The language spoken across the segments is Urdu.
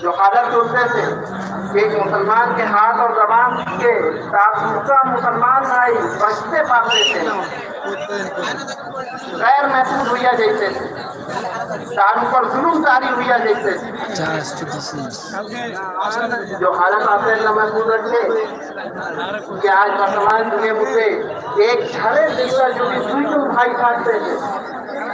جو حالت ہوتے تھے ایک مسلمان کے ہاتھ اور زبان کے ساتھ دوسرا مسلمان بھائی بچتے پاتے تھے۔ غیر محفوظ ہویا جیسے تھے۔ پر ظلم جاری ہویا جیسے جو حالت آتے اللہ محفوظ رکھے، کہ آج مسلمان دنیا مجھے ایک جھڑے دوسرا جو کہ سوئی بھائی کھاتے تھے۔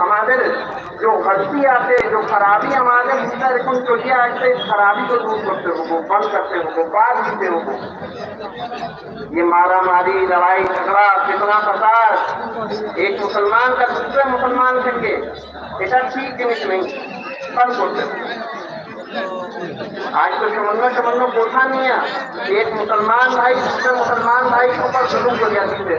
ہمارے جو غلطی آتے جو خرابی ہمارے مستر کن تو یہ آج سے خرابی کو دور کرتے ہو وہ بند کرتے ہو وہ بعد دیتے ہو یہ مارا ماری، لڑائی، جھگڑا کتنا فساد۔ ایک مسلمان کا دوسرے مسلمان کر کے ایسا ٹھیک جنس نہیں بند کرتے آج تو سمجھنا سمجھنا بوٹا نہیں ہے۔ ایک مسلمان بھائی، دوسرے مسلمان بھائی کے اوپر سلوک ہو جاتی ہے۔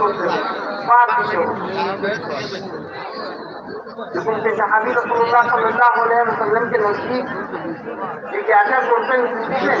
করতে পাপ কিছু যখন সে সাহাবি রসুল্লাহ সাল্লাহ আলাইহি সাল্লামকে নজদিক জিজ্ঞাসা করতেন বুঝলেন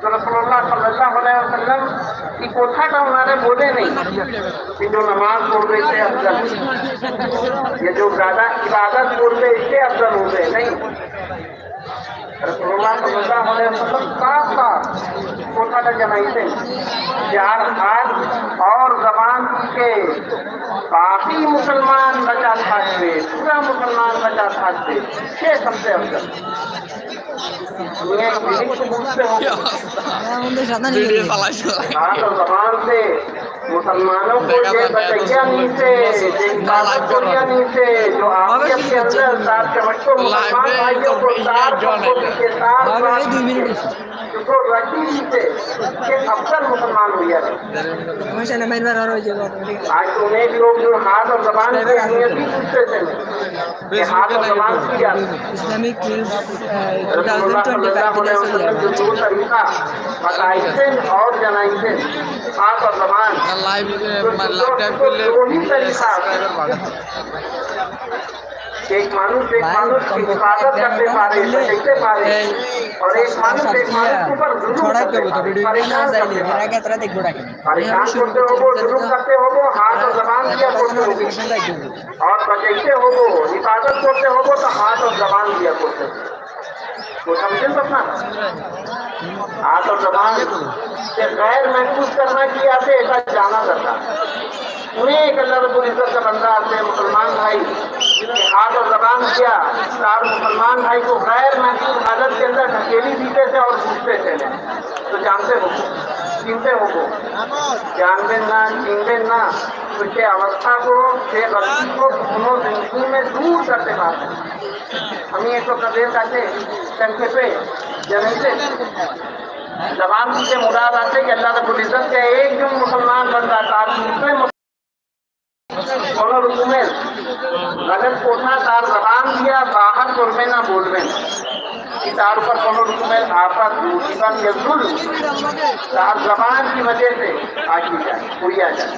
تو رسول اللہ صلی তো রসল্লাহ সাল্লাহ আলাইসাল্লাম এই কথাটা ওনারে بولے نہیں یہ جو نماز پڑھتے اسے افضل، یہ جو زیادہ عبادت پڑھتے اسے افضل ہو گئے، نہیں۔ رسول اللہ صلی اللہ علیہ وسلم صاف صاف کوٹا جنائی سے چار ہاتھ اور زبان کے باقی مسلمان دوسرا مسلمان بچہ تھاتے چھ سمجھے زبان سے مسلمانوں کو یہ بچیا یعنی نہیں سے نہیں سے جو آفیت کے اندر سات کے بچوں مسلمان بھائیوں کو ساتھ کے ساتھ۔ تو رکی سے کہ اکثر مسلمان ہوئی ہے آج تو انہیں بھی لوگ جو ہاتھ اور زبان کی اہمیت بھی پوچھتے تھے کہ ہاتھ اور زبان کی اسلامک رسول اللہ صلی اللہ علیہ وسلم جو دو طریقہ بتائیتن اور جنائیتن ہاتھ اور زبان تو دو ہی طریقہ ایک مانوس ایک مانوس کی حفاظت کرتے پارے بچنے پارے؟ اور ایک مانوس ایک مانوس کے اوپر ظلم کرتے پریشان پریشان کرتے ہو وہ ظلم کرتے ہو وہ ہاتھ اور زبان دیا کرتے ہو اور بچتے ہو وہ حفاظت کرتے ہو وہ تو ہاتھ اور زبان دیا کرتے ہو وہ سمجھے سپنا ہاتھ اور زبان سے غیر محفوظ کرنا کیا آتے ایسا جانا کرتا انہیں ایک اللہ رب العزت کا بندہ آتے مسلمان بھائی۔ ہاتھ اور زبان کیا؟ آپ مسلمان بھائی کو غیر محدود حالت کے اندر ڈھکیلی دیتے تھے اور سیکھتے تھے۔ تو جانتے ہو؟ چنتے ہو جانتے نہ چنتے نہ۔ تو یہ اوستھا کو یہ غلطی کو دونوں زندگی میں دور کرتے بات ہمیں ایک تو کبھی کہتے چنکے پہ جمیتے زبان سے مراد آتے کہ اللہ رب العزت کے ایک جو مسلمان بندہ تھا مسلمان بولو رکوے غلط کوٹھا تار زبان دیا، باہر قرمے نہ بول بولوے تار پر بولو رکوے آفت مصیبت کے ظلم۔ تار زبان کی وجہ سے آگی جائے، کوئی آ جائے۔